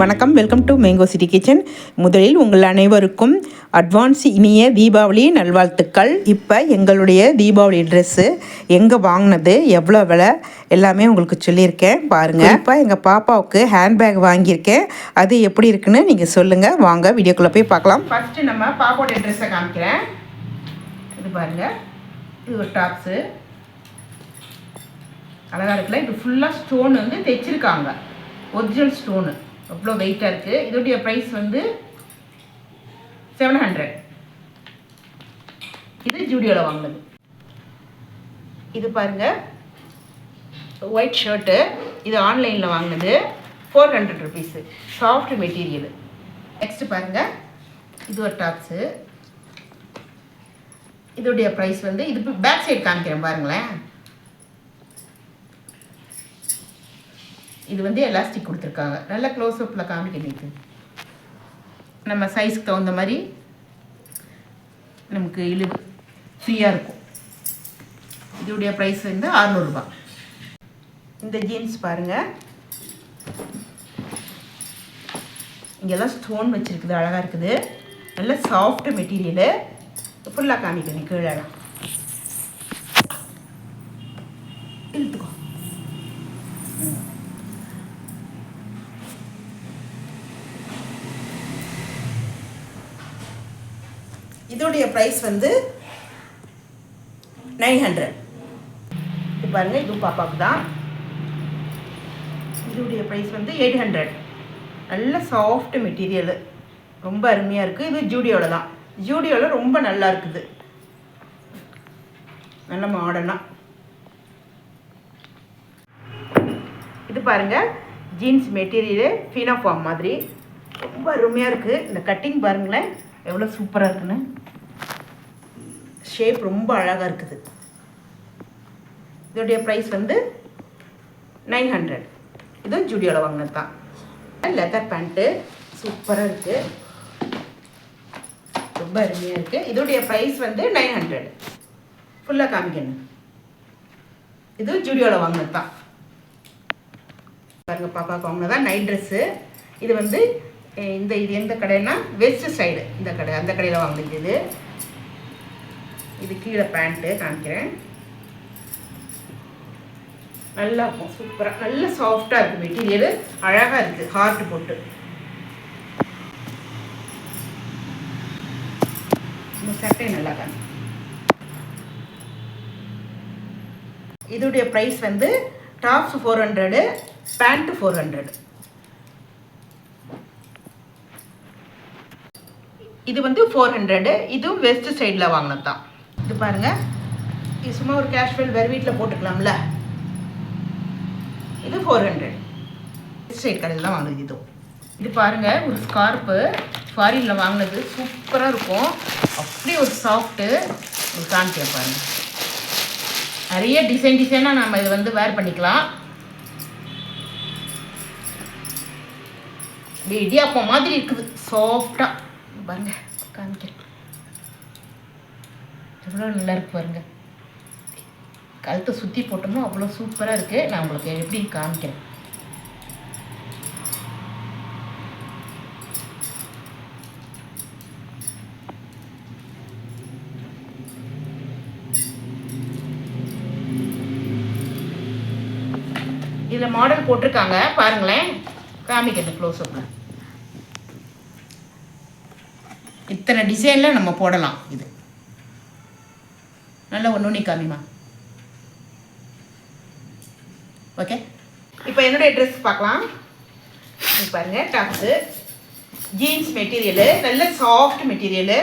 வணக்கம். Welcome to mango city kitchen முதலில் உங்கள் அனைவருக்கும் அட்வான்ஸ் இனிய தீபாவளி நல்வாழ்த்துக்கள். இப்போ எங்களுடைய தீபாவளி ட்ரெஸ்ஸு எங்கே வாங்கினது எவ்வளோ விலை எல்லாமே உங்களுக்கு சொல்லியிருக்கேன். பாருங்கள் இப்போ எங்கள் பாப்பாவுக்கு ஹேண்ட்பேக் வாங்கியிருக்கேன். அது எப்படி இருக்குன்னு நீங்கள் சொல்லுங்கள் வாங்க வீடியோக்குள்ளே போய் பார்க்கலாம். ஃபஸ்ட்டு நம்ம பாப்பாவோட ட்ரெஸ்ஸை காமிக்கிறேன். இது பாருங்கள் இது ஒரு டாப்ஸு அழகாக இருக்குல்ல? இது ஃபுல்லாக ஸ்டோன் வந்து தைச்சிருக்காங்க. ஒரிஜினல் ஸ்டோனு அவ்வளோ வெயிட்டாக இருக்குது இதோடைய ப்ரைஸ் வந்து செவன் ஹண்ட்ரட் இது ஜூடியோவில் வாங்கினது. இது பாருங்கள் ஒயிட் ஷர்ட்டு இது ஆன்லைனில் வாங்கினது. Four hundred rupees soft material next பாருங்கள் இது ஒரு டாப்ஸு இதோடைய ப்ரைஸ் வந்து இது பேக் சைடு காமிக்கிறேன் பாருங்களேன். இது வந்து எலாஸ்டிக் கொடுத்துருக்காங்க. நல்ல க்ளோஸ்அப்பில் காமிக்கிறது நம்ம சைஸ்க்கு தகுந்த மாதிரி நமக்கு இழு ஃப்ரீயாக இருக்கும். இதோடைய ப்ரைஸ் வந்து அறநூறுபா. இந்த ஜீன்ஸ் பாருங்கள் இங்கெல்லாம் ஸ்டோன் வச்சுருக்குது அழகாக இருக்குது. நல்ல சாஃப்ட் மெட்டீரியலு ஃபுல்லாக காமிக்கணும் கீழெல்லாம் இழுத்துக்கோ. இதோடைய ப்ரைஸ் வந்து நைன் ஹண்ட்ரட் இது பாருங்கள் இதுவும் பாப்பாவுக்கு தான். இதோடைய ப்ரைஸ் வந்து எயிட் ஹண்ட்ரட் நல்ல சாஃப்ட் மெட்டீரியலு ரொம்ப அருமையாக இருக்குது இது ஜூடியோவில் தான். ஜூடியோவில் ரொம்ப நல்லா இருக்குது. நல்ல மாடர்னாக இது பாருங்கள் ஜீன்ஸ் மெட்டீரியலு ஃபினாஃபார்ம் மாதிரி. ரொம்ப அருமையாக இருக்குது இந்த கட்டிங் பாருங்களேன் எவ்வளோ சூப்பராக இருக்குன்னு. ஷேப் ரொம்ப அழகாக இருக்குது. இதோடைய ப்ரைஸ் வந்து நைன் ஹண்ட்ரட் இதுவும் ஜூடியோவில் வாங்கினது தான் லெதர் பேண்ட்டு சூப்பராக இருக்குது ரொம்ப அருமையாக இருக்குது இதோடைய ப்ரைஸ் வந்து நைன் ஹண்ட்ரட் ஃபுல்லாக காமிக்கணும். இதுவும் ஜூடியோவில் வாங்கினது தான் பாருங்கள் பாப்பாவுக்கு வாங்கினது தான் நைட் ட்ரெஸ்ஸு இது வந்து இந்த இது எந்த கடைன்னா வெஸ்ட் சைடு இந்த கடை அந்த கடையில் வாங்கினது இது. இது கீழே பேண்ட்டு காமிக்கிறேன். நல்லா இருக்கும் சூப்பராக நல்ல சாஃப்டாக இருக்குது மெட்டீரியல் அழகாக இருக்குது ஹார்ட் போட்டு. இந்த சட்டை நல்லா தான் இதோடைய ப்ரைஸ் வந்து tops four hundred pant four hundred இது வந்து ஃபோர் ஹண்ட்ரடு இதுவும் வெஸ்ட் சைடில் வாங்கினது தான். இது பாருங்கள் இது சும்மா ஒரு கேஷ்வல் வேறு வீட்டில் போட்டுக்கலாம்ல. இது ஃபோர் ஹண்ட்ரட் வெஸ்ட் கடையில் தான் வாங்கினது இதுவும் இது பாருங்கள் ஒரு ஸ்கார்ப்பு ஃபாரினில் வாங்கினது. சூப்பராக இருக்கும். அப்படியே ஒரு சாஃப்ட்டு ஒரு காமிக்க பாருங்கள் நிறைய டிசைன் டிசைனாக நம்ம இது வந்து வேர் பண்ணிக்கலாம். இடியாப்பம் மாதிரி இருக்குது. சாஃப்டாக பாருங்கள் காமிக்கிறேன். எவ்வளோ நல்லா இருக்கு பாருங்க. கழுத்தை சுற்றி போட்டோமோ அவ்வளோ சூப்பராக இருக்குது நான் உங்களுக்கு எப்படி காமிக்கிறேன். இதில் மாடல் போட்டிருக்காங்க. பாருங்களேன். காமிக்கிறது க்ளோஸ்அப்பில் இத்தனை டிசைனில் நம்ம போடலாம். இது. நல்ல ஒன்று ஓகே இப்போ என்னுடைய ட்ரெஸ் பார்க்கலாம். பாருங்கள் டாப்ஸு ஜீன்ஸ் மெட்டீரியலு நல்ல சாஃப்ட் மெட்டீரியலு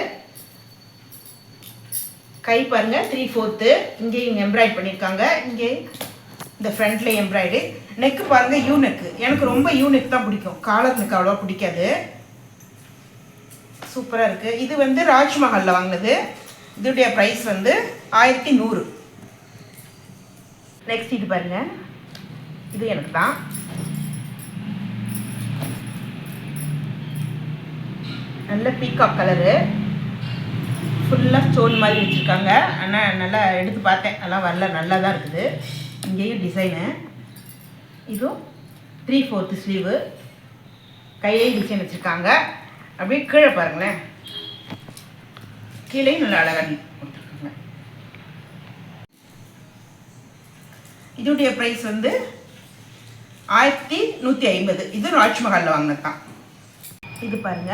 கை பாருங்க த்ரீ ஃபோர்த்து இங்கேயும் எம்ப்ராய்ட் பண்ணியிருக்காங்க. இங்கே இந்த ஃப்ரண்ட்ல எம்ப்ராய்டு நெக்கு பாருங்கள் யூ நெக்கு எனக்கு ரொம்ப யூ நெக் தான் பிடிக்கும். காலர் நெக் அவ்வளோவா பிடிக்காது. சூப்பராக இருக்குது இது வந்து ராஜ்மஹாலில் வாங்கினது. இதோடைய ப்ரைஸ் வந்து ஆயிரத்தி நூறு. நெக்ஸ்ட் இது பாருங்கள் இது எனக்கு தான் நல்ல பீக்காக் கலரு ஃபுல்லாக ஸ்டோன் மாதிரி வச்சுருக்காங்க. ஆனால் நல்லா எடுத்து பார்த்தேன். நல்லா வரல. நல்லா தான் இருக்குது. இங்கேயும் டிசைனு இதுவும் த்ரீ ஃபோர்த்து ஸ்லீவு கையிலையும் டிசைன் வச்சுருக்காங்க. அப்படியே கீழே பாருங்களேன். கீழே நல்லா அழகாக கொடுத்துருக்காங்க. இதோடைய ப்ரைஸ் வந்து ஆயிரத்தி நூற்றி ஐம்பது. இது ராஜ்மஹாலில் வாங்கினது. தான் இது பாருங்க.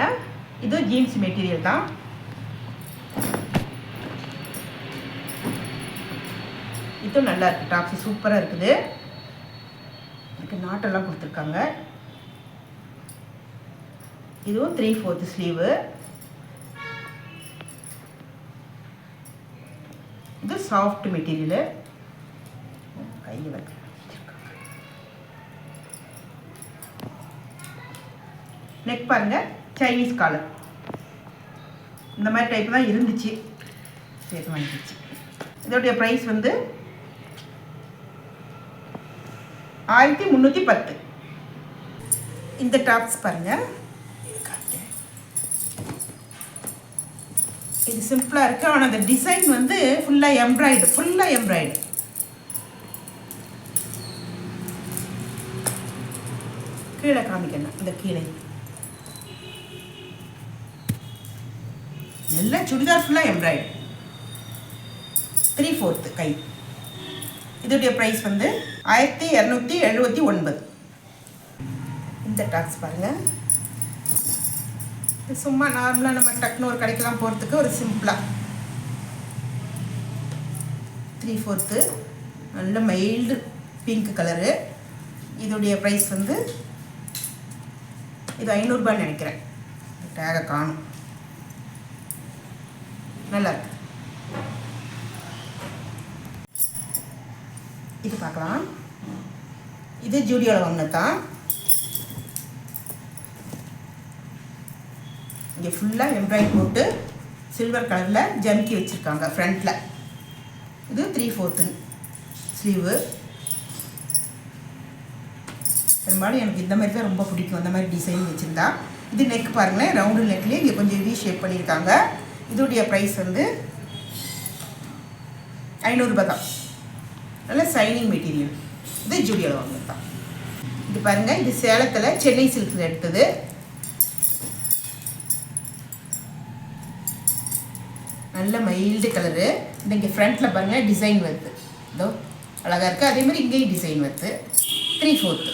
இது ஜீன்ஸ் மெட்டீரியல் தான். இதுவும் நல்லா இருக்குது டாப்ஸ் சூப்பராக இருக்குது. இதுக்கு நாட்டெல்லாம் கொடுத்துருக்காங்க. இதுவும் த்ரீ ஃபோர்த்து ஸ்லீவு இது சாஃப்ட் மெட்டீரியலு கையில் நெக் பாருங்க சைனீஸ் காலர் இந்த மாதிரி டைப் தான் இருந்துச்சு. சேர்த்து வாங்கிடுச்சு இதோடைய ப்ரைஸ் வந்து ஆயிரத்தி முந்நூற்றி பத்து. இந்த டாப்ஸ் பாருங்கள் இது காட்டுறேன். இது சிம்பிளாக இருக்குது ஆனால் அந்த டிசைன் வந்து ஃபுல்லாக எம்ப்ராய்டு ஃபுல்லாக எம்ப்ராய்டு கீழே காமிக்கணும் இந்த கீழே. எல்லாம் சுடிதார் ஃபுல்லாக எம்ப்ராய்டு த்ரீ ஃபோர்த்து கை. இதோடைய ப்ரைஸ் வந்து ஆயிரத்தி இரநூத்தி எழுபத்தி ஒன்பது. இந்த டாக்ஸ் பாருங்கள் சும்மா நார்மலாக நம்ம டக்குன்னு ஒரு கடைக்கெல்லாம் போகிறதுக்கு ஒரு சிம்பிளாக த்ரீ ஃபோர்த்து நல்ல மைல்டு பிங்க் கலரு இதோடைய ப்ரைஸ் வந்து இது ஐநூறுபான்னு நினைக்கிறேன். டேகை காணும். நல்லா இருக்கு. இது பார்க்கலாம். இது ஜூடியோவில் வாங்கினது தான். இங்கே ஃபுல்லாக எம்ப்ராய்ட் போட்டு சில்வர் கலரில் ஜம்கி வச்சுருக்காங்க ஃப்ரண்ட்டில் இது த்ரீ ஃபோர்த்து ஸ்லீவு பெரும்பாலும் எனக்கு இந்த மாதிரி தான் ரொம்ப பிடிக்கும் அந்த மாதிரி டிசைன் வச்சுருந்தா. இது நெக் பாருங்களேன் ரவுண்டு நெக்லேயே இங்கே கொஞ்சம் வி ஷேப் பண்ணியிருக்காங்க. இதோடைய ப்ரைஸ் வந்து ஐநூறுரூபா தான். நல்ல சைனிங் மெட்டீரியல் இது ஜூடியோவில் வாங்கினது தான் இது பாருங்கள் இது சேலத்தில் சென்னை சில்கில் எடுத்தது. நல்ல மைல்டு கலரு இந்த இங்கே ஃப்ரண்ட்டில் பாருங்கள் டிசைன் வருது இதோ அழகாக இருக்குது அதே மாதிரி இங்கேயும் டிசைன் வருது த்ரீ ஃபோர்த்து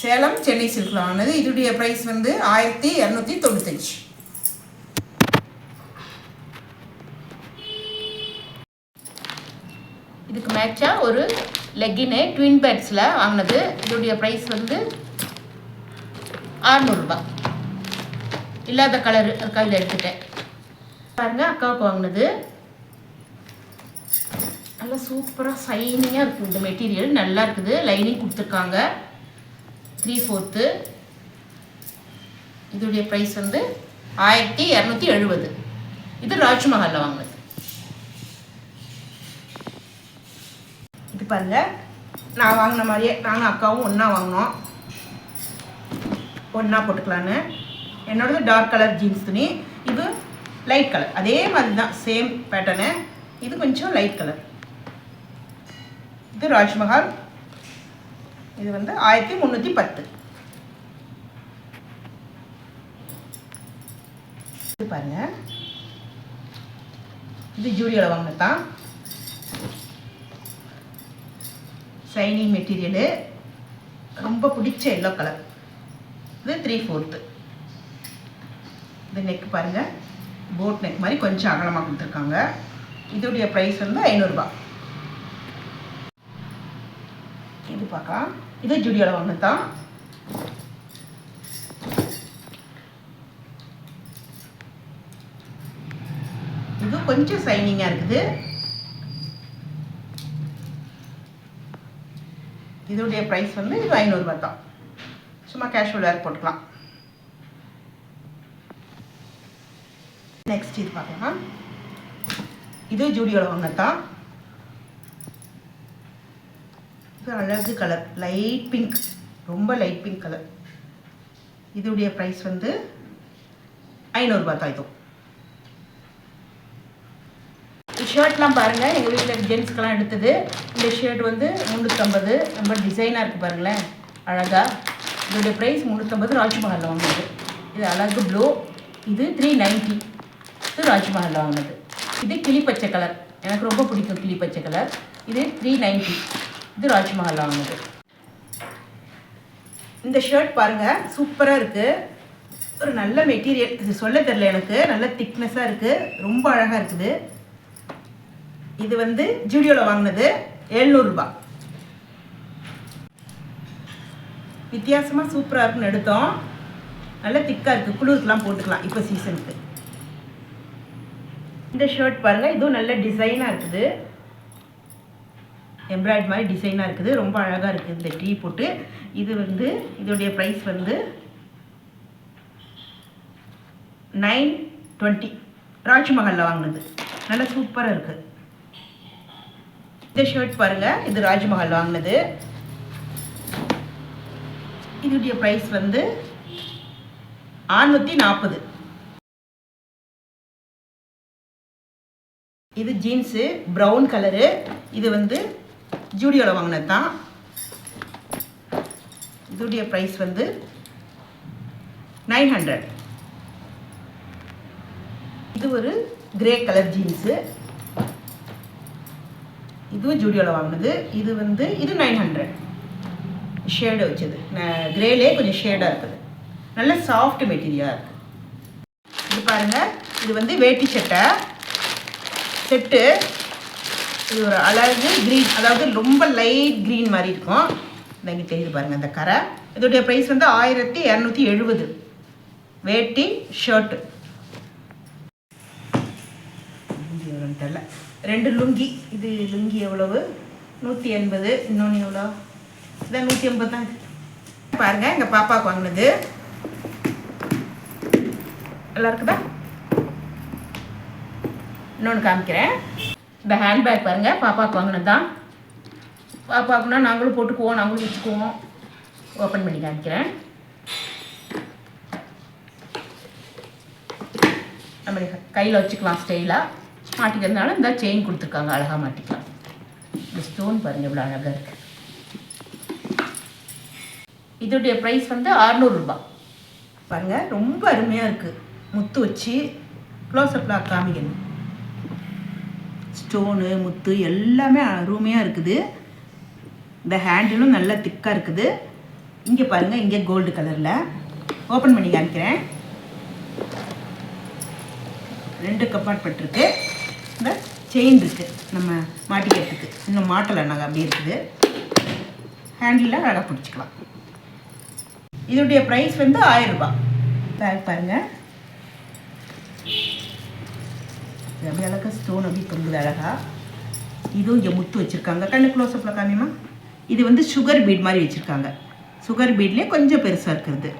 சேலம் சென்னை சில்கில் வாங்கினது இதோடைய ப்ரைஸ் வந்து ஆயிரத்தி இரநூத்தி தொண்ணூத்தஞ்சு. இதுக்கு மேட்சாக ஒரு லெக்கின்னு ட்வின் பேட்ஸில் வாங்கினது. இதோடைய ப்ரைஸ் வந்து ஆறுநூறுபா இல்லாத கலரு கையில் எடுத்துட்டேன். பாருங்க அக்காவுக்கு வாங்கினது. நல்லா சூப்பராக சைனிங்காக இருக்குது இந்த மெட்டீரியல் நல்லா இருக்குது. லைனிங் கொடுத்துருக்காங்க. த்ரீ ஃபோர்த்து இதோடைய ப்ரைஸ் வந்து ஆயிரத்தி இரநூத்தி எழுபது. இது ராஜ்மஹாலில் வாங்கினது. இது பாருங்க. நான் வாங்கின மாதிரியே நானும் அக்காவும் ஒன்றா வாங்கினோம். ஒன்றா போட்டுக்கலான்னு. என்னோடது டார்க் கலர் ஜீன்ஸ் துணி. லைட் கலர் அதே மாதிரி தான் சேம் பேட்டர்னு இது கொஞ்சம் லைட் கலர் இது ராஜ்மஹால். இது வந்து ஆயிரத்தி முந்நூற்றி பத்து. இது பாருங்க. இது ஜூடியோவில் வாங்கினதான் ஷைனிங் மெட்டீரியலு ரொம்ப பிடிச்ச எல்லோ கலர் இது த்ரீ ஃபோர்த்து இது நெக் பாருங்கள் போட் நெக் மாதிரி கொஞ்சம் அகலமாக கொடுத்துருக்காங்க. இதோடைய ப்ரைஸ் வந்து ஐநூறுரூபா இது பார்க்கலாம். இது ஜுடியோவில் ஒன்று தான். இது கொஞ்சம் சைனிங்காக இருக்குது. இதோடைய ப்ரைஸ் வந்து இது ஐநூறுரூபா தான். சும்மா கேஷுவல் வேர் போட்டுக்கலாம். நெக்ஸ்ட் இது பார்க்கலாம் இது ஜூடியோட வாங்கத்தான் தான் இது அழகு கலர் லைட் பிங்க் ரொம்ப லைட் பிங்க் கலர் இதோடைய ப்ரைஸ் வந்து ஐநூறுரூபா தான் இதுவும் ஷர்ட்லாம் பாருங்கள் எங்கள் வீட்டில் ஜென்ஸ்க்கெல்லாம் எடுத்தது. இந்த ஷர்ட் வந்து முந்நூற்றம்பது ரொம்ப டிசைனாக இருக்குது பாருங்களேன். அழகாக இதோடைய ப்ரைஸ் முந்நூற்றம்பது ராஜ்மஹாலில் வாங்கினது. இது அழகு ப்ளூ இது த்ரீ நைன்ட்டி ஃபஸ்ட்டு ராஜ்மஹாலில் வாங்கினது இது கிளிப்பச்சை கலர். எனக்கு ரொம்ப பிடிக்கும் கிளிப்பச்சை கலர். இது த்ரீ நைன்ட்டி இது ராஜ்மஹாலில் வாங்கினது இந்த ஷர்ட் பாருங்கள் சூப்பராக இருக்குது ஒரு நல்ல மெட்டீரியல் இது சொல்ல தெரில எனக்கு. நல்ல திக்னஸாக இருக்குது ரொம்ப அழகாக இருக்குது. இது வந்து ஜூடியோவில் வாங்கினது எழுநூறுபா. வித்தியாசமாக சூப்பராக இருக்குன்னு எடுத்தோம். நல்ல திக்காக இருக்குது குளிருக்குலாம் போட்டுக்கலாம். இப்போ சீசனுக்கு இந்த ஷர்ட் பாருங்கள் இதுவும் நல்ல டிசைனாக இருக்குது. எம்ப்ராய்ட் மாதிரி டிசைனாக இருக்குது. ரொம்ப அழகாக இருக்குது இந்த டீ போட்டு. இது வந்து இதோடைய ப்ரைஸ் வந்து நைன் டுவெண்ட்டி ராஜ்மஹாலில் வாங்கினது. நல்லா சூப்பராக இருக்குது இந்த ஷர்ட் பாருங்கள் இது ராஜ்மஹால் வாங்கினது. இதோடைய ப்ரைஸ் வந்து ஆறுநூற்றி நாற்பது இது ஜீன்ஸு ப்ரௌன் கலரு இது வந்து ஜூடியோவில் வாங்கினது தான் இதோடைய ப்ரைஸ் வந்து நைன் ஹண்ட்ரட் இது ஒரு கிரே கலர் ஜீன்ஸு இதுவும் ஜூடியோவில் வாங்கினது. இது வந்து இது நைன் ஹண்ட்ரட் ஷேடு வச்சது. கிரேலே கொஞ்சம் ஷேடாக இருக்குது. நல்ல சாஃப்ட் மெட்டீரியலாக இருக்குது இது பாருங்கள் இது வந்து வேட்டி சட்டை. செட்டு. இது ஒரு அழகு க்ரீன் அதாவது ரொம்ப லைட் க்ரீன் மாதிரி இருக்கும். இந்த இங்கே தெரியுது பாருங்கள் அந்த கரை. இதோடைய ப்ரைஸ் வந்து ஆயிரத்தி இரநூத்தி எழுபது. வேட்டி ஷர்ட்டு தெரில ரெண்டு லுங்கி. இது லுங்கி எவ்வளவு? நூற்றி எண்பது. இன்னொன்று எவ்வளோ இதான் நூற்றி எண்பது தான் பாருங்கள் எங்கள் பாப்பாவுக்கு வாங்கினது. நல்லா இருக்குதா? இன்னொன்று காமிக்கிறேன். இந்த ஹேண்ட்பேக் பாருங்கள் பாப்பாவுக்கு வாங்கினது தான் பாப்பாவுக்குனா நாங்களும் போட்டுக்குவோம் நாங்களும் வச்சுக்குவோம். ஓப்பன் பண்ணி காமிக்கிறேன். நம்ம கையில் வச்சுக்கலாம் ஸ்டைலாக மாட்டிக்கிறதுனால இந்த செயின் கொடுத்துருக்காங்க அழகாக மாட்டிக்கலாம். இந்த ஸ்டோன் பாருங்கள் இவ்வளோ அழகாக இருக்குது இதோடைய ப்ரைஸ் வந்து அறநூறுரூபா பாருங்கள் ரொம்ப அருமையாக இருக்குது முத்து வச்சு க்ளோஸ்அப்பில் காமிக்கணும். ஸ்டோனு முத்து எல்லாமே அருமையாக இருக்குது. இந்த ஹேண்டிலும் நல்லா திக்காக இருக்குது. இங்கே பாருங்கள் இங்கே கோல்டு கலரில் ஓப்பன் பண்ணி காமிக்கிறேன். ரெண்டு கம்பார்ட்மெண்ட் இருக்குது இந்த செயின் இருக்குது நம்ம மாட்டிக்கிறதுக்கு. இன்னும் மாட்டலை நாங்கள் அப்படி இருக்குது. ஹேண்டில் அழகாக பிடிச்சிக்கலாம். இதோடைய ப்ரைஸ் வந்து ஆயிரம் ரூபாய். பேக் பாருங்கள் இது அப்படியே அழகாக ஸ்டோன் அப்படி தொங்குது அழகா. இதுவும் இங்கே முத்து வச்சுருக்காங்க. கண்ணு க்ளோஸ்அப்பில் காமிமா இது வந்து சுகர் பீட் மாதிரி வச்சுருக்காங்க. சுகர் பீட்லேயே கொஞ்சம் பெருசாக இருக்கிறது.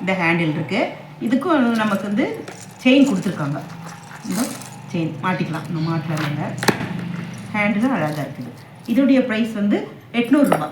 இந்த ஹேண்டில் இருக்குது இதுக்கும் நமக்கு வந்து செயின் கொடுத்துருக்காங்க. இந்த செயின் மாட்டிக்கலாம். இன்னும் மாட்டலாம் ஹேண்டிலும் அழகாக இருக்குது. இதோடைய ப்ரைஸ் வந்து எட்நூறுரூபா